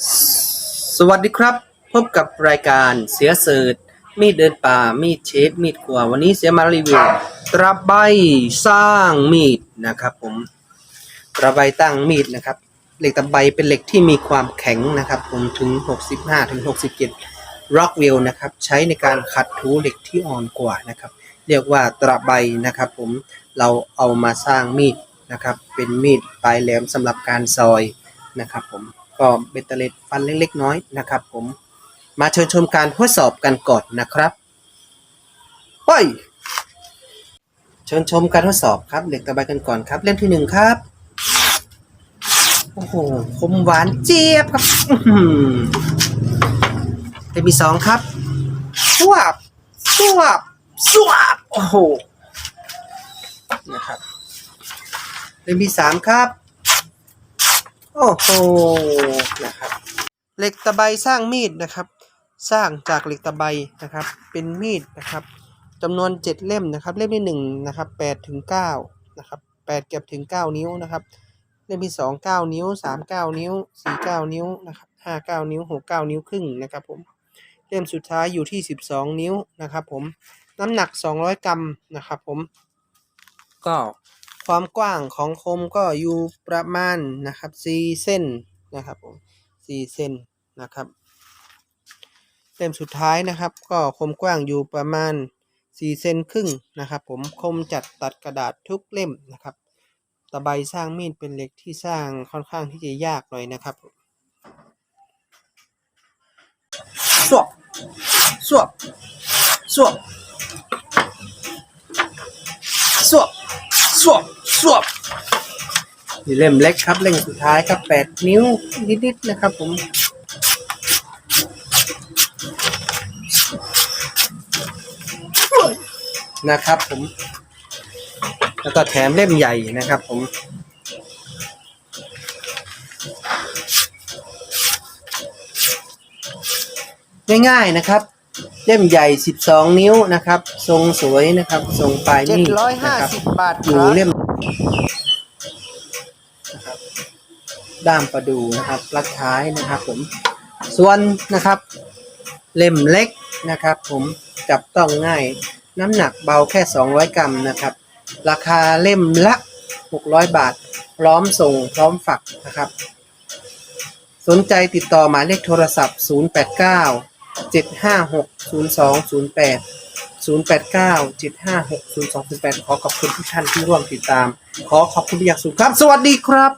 สสวัสดีครับ พบกับรายการเสียเสิร์ชมีดเดินป่า มีดเชฟมีดขวาวันนี้เสียมารีวิวตระไบสร้างมีดนะครับผมตระไบตั้งมีดนะครับ เหล็กตะไบเป็นเหล็กที่มีความแข็งนะครับผมถึง 65ถึง67ร็อกวิลนะครับใช้ในการขัดถูเหล็กที่อ่อนกว่านะครับ เรียกว่าตระไบนะครับผมเราเอามาสร้างมีดนะครับเป็นมีดปลายแหลมสำหรับการซอยนะครับผม ก็เบตเตอร์เลตฟันเล็กๆน้อยนะครับผมมาเชิญชมการทดสอบกันก่อนนะครับไปเชิญชมการทดสอบครับเหล็กตะไบกันก่อนครับ เล่มที่หนึ่งครับโอ้โหคมหวานเจี๊ยบครับอื้อหือเล่มที่สองครับสวบสวบสวบโอ้โหนะครับเล่มที่สามครับ โอ้โหนะครับเหล็กตะไบสร้างมีดนะครับ สร้างจากเหล็กตะไบนะครับ เป็นมีดนะครับจำนวนเจ็ดเล่มนะครับ เล่มที่หนึ่งนะครับแปดถึงเก้านะครับแปดเก็บถึงเก้านิ้วนะครับ เล่มที่สองเก้านิ้วสามเก้านิ้วสี่เก้านิ้วนะครับห้าเก้านิ้วหกเก้านิ้วครึ่งนะครับผมเล่มสุดท้ายอยู่ที่สิบสองนิ้วนะครับ ผมน้ำหนักสองร้อยกรัมนะครับ ผม ก็ ความกว้างของคมก็อยู่ประมาณนะครับสี่เส้นนะครับผมสี่เส้นนะครับเล่มสุดท้ายนะครับ ก็คมกว้างอยู่ประมาณสี่เซนครึ่งนะครับ ผมคมจัดตัดกระดาษทุกเล่มนะครับ ตะไบสร้างมีดเป็นเหล็กที่สร้างค่อนข้างที่จะยากหน่อยนะครับสวบสวบสวบสวบ สวบสวบนี่เล่มเล็กครับ เล่มสุดท้ายครับแปดนิ้วนิดๆนะครับผมนะครับผม แล้วก็แถมเล่มใหญ่นะครับผม ง่ายๆนะครับ เล่มใหญ่ 12 นิ้วนะครับ ทรงสวยนะครับ ทรงปลายมีดนะครับ750บาทอคยู่รับเล่มนะครับด้ามประดูนะครับลักท้ายนะครับ ผม ส่วนนะครับ เล่มเล็กนะครับ ผมจับต้องง่าย น้ำหนักเบาแค่ 200 กรัมนะครับ ราคาเล่มละ 600 บาท พร้อมส่งพร้อมฝักนะครับ สนใจติดต่อหมายเลขโทรศัพท์ 089 756 0208 089 756 0208ขอขอบคุณทุกท่านที่ร่วมติดตาม ขอขอบคุณอย่างสูงครับ สวัสดีครับ